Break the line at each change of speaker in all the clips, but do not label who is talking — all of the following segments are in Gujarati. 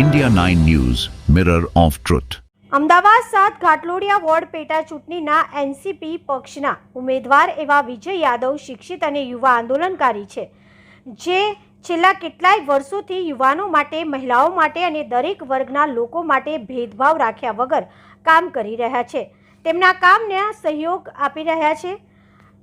India 9 News, Mirror of Truth.
Ahmedabad સાત ઘાટલોડિયા વોર્ડ પેટા ચૂંટણીના એનસીપી પક્ષના ઉમેદવાર એવા વિજય યાદવ શિક્ષિત અને યુવા આંદોલનકારી છે. જે છેલ્લા કેટલાય વર્ષોથી યુવાનો માટે મહિલાઓ માટે અને દરેક વર્ગના લોકો માટે ભેદભાવ રાખ્યા વગર કામ કરી રહ્યા છે. તેમના કામને સહયોગ આપી રહ્યા છે.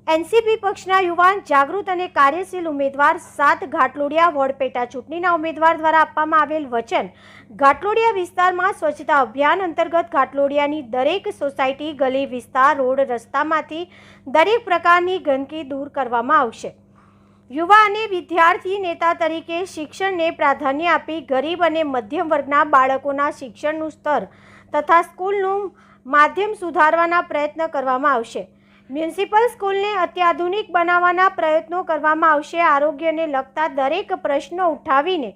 એનસીપી પક્ષના યુવાન જાગૃત અને કાર્યશીલ ઉમેદવાર સાત ઘાટલોડિયા વોર્ડ પેટા ચૂંટણીના ઉમેદવાર દ્વારા આપવામાં આવેલ વચન ઘાટલોડિયા વિસ્તારમાં સ્વચ્છતા અભિયાન અંતર્ગત ઘાટલોડિયાની દરેક સોસાયટી, ગલી વિસ્તાર, રોડ રસ્તામાંથી દરેક પ્રકારની ગંદકી દૂર કરવામાં આવશે. યુવા અને વિદ્યાર્થી નેતા તરીકે શિક્ષણને પ્રાધાન્ય આપી ગરીબ અને મધ્યમ વર્ગના બાળકોના શિક્ષણનું સ્તર તથા સ્કૂલનું માધ્યમ સુધારવાના પ્રયત્ન કરવામાં આવશે. મ્યુનિસિપલ સ્કૂલને અત્યાધુનિક બનાવવાના પ્રયત્નો કરવામાં આવશે. આરોગ્યને લગતા દરેક પ્રશ્નો ઉઠાવીને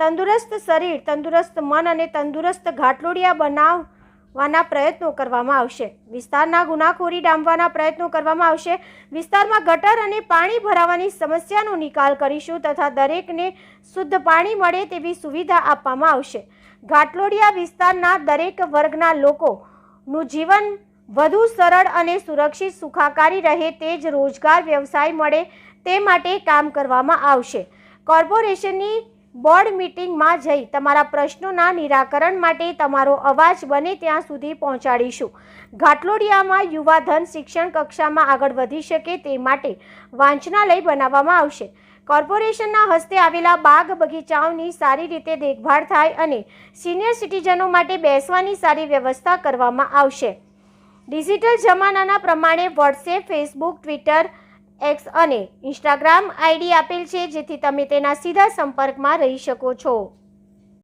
તંદુરસ્ત શરીર, તંદુરસ્ત મન અને તંદુરસ્ત ઘાટલોડિયા બનાવવાના પ્રયત્નો કરવામાં આવશે. વિસ્તારના ગુનાખોરી ડામવાના પ્રયત્નો કરવામાં આવશે. વિસ્તારમાં ગટર અને પાણી ભરાવાની સમસ્યાનો નિકાલ કરીશું તથા દરેકને શુદ્ધ પાણી મળે તેવી સુવિધા આપવામાં આવશે. ઘાટલોડિયા વિસ્તારના દરેક વર્ગના લોકોનું જીવન વધુ સરળ અને સુરક્ષિત સુખાકારી રહે તે જ રોજગાર વ્યવસાય મળે તે માટે કામ કરવામાં આવશે. કોર્પોરેશનની બોર્ડ મિટિંગમાં જઈ તમારા પ્રશ્નોના નિરાકરણ માટે તમારો અવાજ બને ત્યાં સુધી પહોંચાડીશું. ઘાટલોડિયામાં યુવા ધન શિક્ષણ કક્ષામાં આગળ વધી શકે તે માટે વાંચનાલય બનાવવામાં આવશે. કોર્પોરેશનના હસ્તે આવેલા બાગ બગીચાઓની સારી રીતે દેખભાળ થાય અને સિનિયર સિટીઝનો માટે બેસવાની સારી વ્યવસ્થા કરવામાં આવશે. ડિજિટલ જમાનાના પ્રમાણે વોટ્સએપ, ફેસબુક, ટ્વિટર, એક્સ અને ઇન્સ્ટાગ્રામ આઈડી આપેલ છે, જેથી તમે તેના સીધા સંપર્કમાં રહી શકો છો.